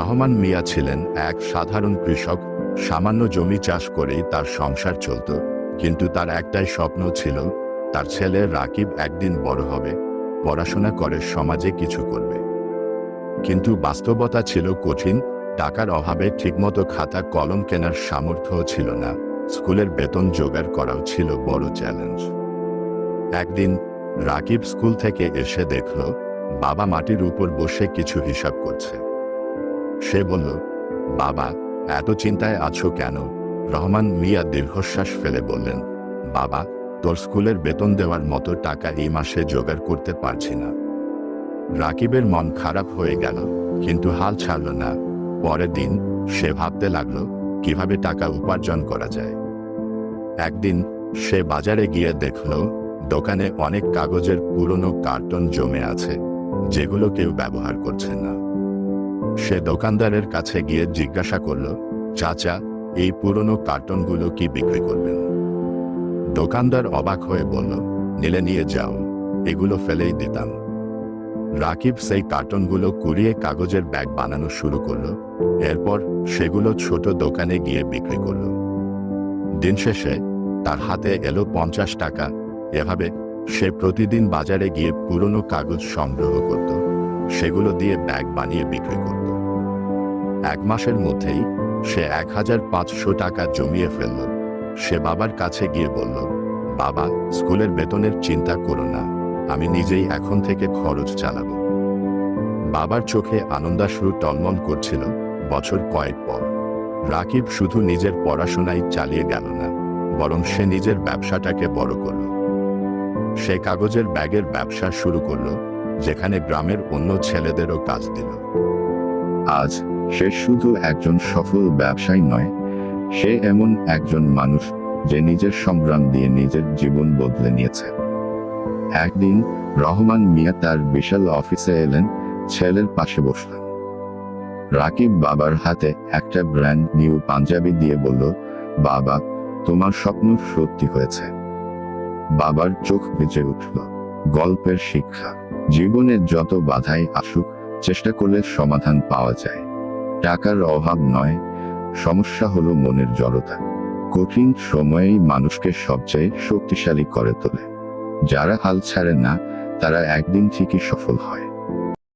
রহমান মিয়া ছিলেন এক সাধারণ কৃষক, সামান্য জমি চাষ করেই তার সংসার চলত। কিন্তু তার একটাই স্বপ্ন ছিল, তার ছেলে রাকিব একদিন বড় হবে, পড়াশোনা করে সমাজে কিছু করবে। কিন্তু বাস্তবতা ছিল কঠিন, টাকার অভাবে ঠিকমতো খাতা কলম কেনার সামর্থ্য ছিল না, স্কুলের বেতন জোগাড় করাও ছিল বড় চ্যালেঞ্জ। একদিন, রাকিব স্কুল থেকে এসে দেখল, বাবা মাটির উপর বসে কিছু হিসাব করছে। সে বলল, বাবা, এত চিন্তায় আছো কেন? রহমান মিয়া দীর্ঘশ্বাস ফেলে বললেন, বাবা, তোর স্কুলের বেতন দেওয়ার মতো টাকা এই মাসে জোগাড় করতে পারছি না। রাকিবের মন খারাপ হয়ে গেল, কিন্তু হাল ছাড়ল না। পরের দিন সে ভাবতে লাগল, কীভাবে টাকা উপার্জন করা যায়। একদিন সে বাজারে গিয়ে দেখল, দোকানে অনেক কাগজের পুরনো কার্টন জমে আছে, যেগুলো কেউ ব্যবহার করছে না। সে দোকানদারের কাছে গিয়ে জিজ্ঞাসা করল, চাচা, এই পুরনো কার্টনগুলো কি বিক্রি করবেন? দোকানদার অবাক হয়ে বলল, নিলে নিয়ে যাও, এগুলো ফেলেই দিতাম। রাকিব সেই কার্টনগুলো কুড়িয়ে কাগজের ব্যাগ বানানো শুরু করল, এরপর সেগুলো ছোট দোকানে গিয়ে বিক্রি করল। দিন শেষে তার হাতে এলো পঞ্চাশ টাকা, এভাবে সে প্রতিদিন বাজারে গিয়ে পুরনো কাগজ সংগ্রহ করত। সেগুলো দিয়ে ব্যাগ বানিয়ে বিক্রি করত। এক মাসের মধ্যেই সে এক হাজার পাঁচশো টাকা জমিয়ে ফেলল। সে বাবার কাছে গিয়ে বলল, বাবা, স্কুলের বেতনের চিন্তা করো না, আমি নিজেই এখন থেকে খরচ চালাবো। বাবার চোখে আনন্দাশ্রু টলমল করছিল বছর কয়েক পর। রাকিব শুধু নিজের পড়াশোনাই চালিয়ে গেল না, বরং সে নিজের ব্যবসাটাকে বড় করল। সে কাগজের ব্যাগের ব্যবসা শুরু করল যেখানে গ্রামের অন্য ছেলেদেরও কাজ দিল। আজ সে শুধু একজন সফল ব্যবসায়ী নয়, সে এমন একজন মানুষ যে নিজের সংগ্রাম দিয়ে নিজের জীবন বদলে নিয়েছে। একদিন রহমান মিয়া তার বিশাল অফিসে এলেন, ছেলের পাশে বসলেন। রাকিব বাবার হাতে একটা ব্র্যান্ড নিউ পাঞ্জাবি দিয়ে বলল, বাবা, তোমার স্বপ্ন সত্যি হয়েছে। বাবার চোখ ভিজে উঠল। গল্পের শিক্ষা। জীবনে যত বাধাই আসুক, চেষ্টা করলে সমাধান পাওয়া যায়। টাকার অভাব নয়, সমস্যা হলো মনের জড়তা। কঠিন সময়েই মানুষকে সবচেয়ে শক্তিশালী করে তোলে। যারা হাল ছাড়ে না, তারা একদিন ঠিকই সফল হয়।